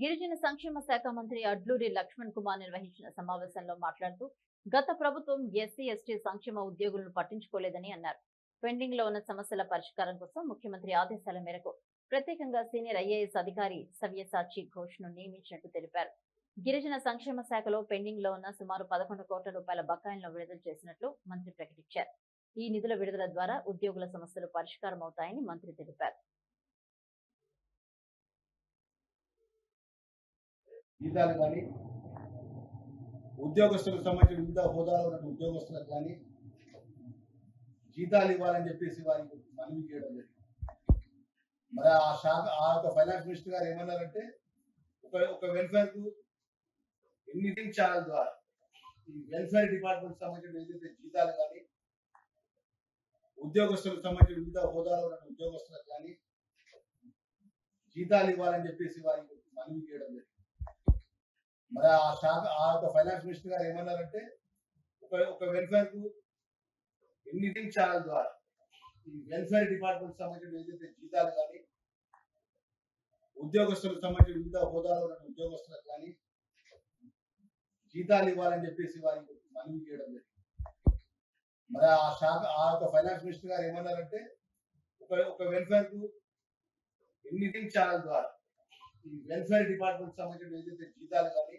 గిరిజన సంక్షేమ శాఖ మంత్రి అడ్లూరి లక్ష్మణ్ కుమార్ నిర్వహించిన సమావేశంలో మాట్లాడుతూ గత ప్రభుత్వం ఎస్సీ ఎస్టీ సంక్షేమ ఉద్యోగులను పట్టించుకోలేదని అన్నారు. పెండింగ్లో ఉన్న సమస్యల పరిష్కారం కోసం ముఖ్యమంత్రి ఆదేశాల మేరకు ప్రత్యేకంగా సీనియర్ ఐఏఎస్ అధికారి సవ్యసాచి ఘోష్ను నియమించినట్టు తెలిపారు. గిరిజన సంక్షేమ శాఖలో పెండింగ్లో ఉన్న సుమారు పదకొండు కోట్ల రూపాయల బకాయిలను విడుదల చేసినట్లు మంత్రి ప్రకటించారు. ఈ నిధుల విడుదల ద్వారా ఉద్యోగుల సమస్యలు పరిష్కారం అవుతాయని మంత్రి తెలిపారు. జీతాలు కానీ ఉద్యోగస్తులకు సంబంధించిన వివిధ హోదాలో ఉన్న ఉద్యోగస్తులకు కానీ జీతాలు ఇవ్వాలని చెప్పేసి వారికి మనవి చేయడం జరిగింది. మరి ఆ శాఖ ఆ యొక్క ఫైనాన్స్ మినిస్టర్ గారు ఏమన్నారంటే ఒక ఒక వెల్ఫేర్కు ఎన్ని ఛానల్ ద్వారా ఈ వెల్ఫేర్ డిపార్ట్మెంట్ సంబంధించిన ఏదైతే జీతాలు కానీ ఉద్యోగస్తులకు సంబంధించిన వివిధ హోదాలో ఉన్న ఉద్యోగస్తులకు కానీ జీతాలు ఇవ్వాలని చెప్పేసి వారికి మనవి చేయడం జరిగింది. మరి ఆ శాఖ ఆ యొక్క ఫైనాన్స్ మినిస్టర్ గారు ఏమన్నారంటే ఒక ఒక వెల్ఫేర్కు ఎన్ని ఛానల్ ద్వారా ఈ వెల్ఫేర్ డిపార్ట్మెంట్ సంబంధించిన ఏదైతే జీతాలు కానీ ఉద్యోగస్తులకు సంబంధించిన వివిధ హోదాలో ఉన్న ఉద్యోగస్తులకు కానీ జీతాలు ఇవ్వాలని చెప్పేసి వారికి మనవి చేయడం జరిగింది. మరి ఆ శాఖ ఆ యొక్క ఫైనాన్స్ మినిస్టర్ గారు ఏమన్నారంటే ఒక ఒక వెల్ఫేర్కు ఎన్ని ఛానల్ ద్వారా ఈ వెల్ఫేర్ డిపార్ట్మెంట్ సంబంధించిన ఏదైతే జీతాలు కానీ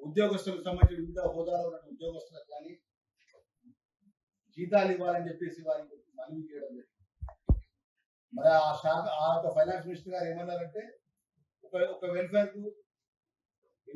ఉద్యోగస్తులకు సంబంధించిన వివిధ హోదాలో ఉన్న ఉద్యోగస్తులకు కానీ జీతాలు ఇవ్వాలని చెప్పేసి వారికి మనవి చేయడం జరిగింది. మరి ఆ శాఖ ఆ యొక్క ఫైనాన్స్ మినిస్టర్ గారు ఏమన్నారంటే ఒక ఒక వెల్ఫేర్కు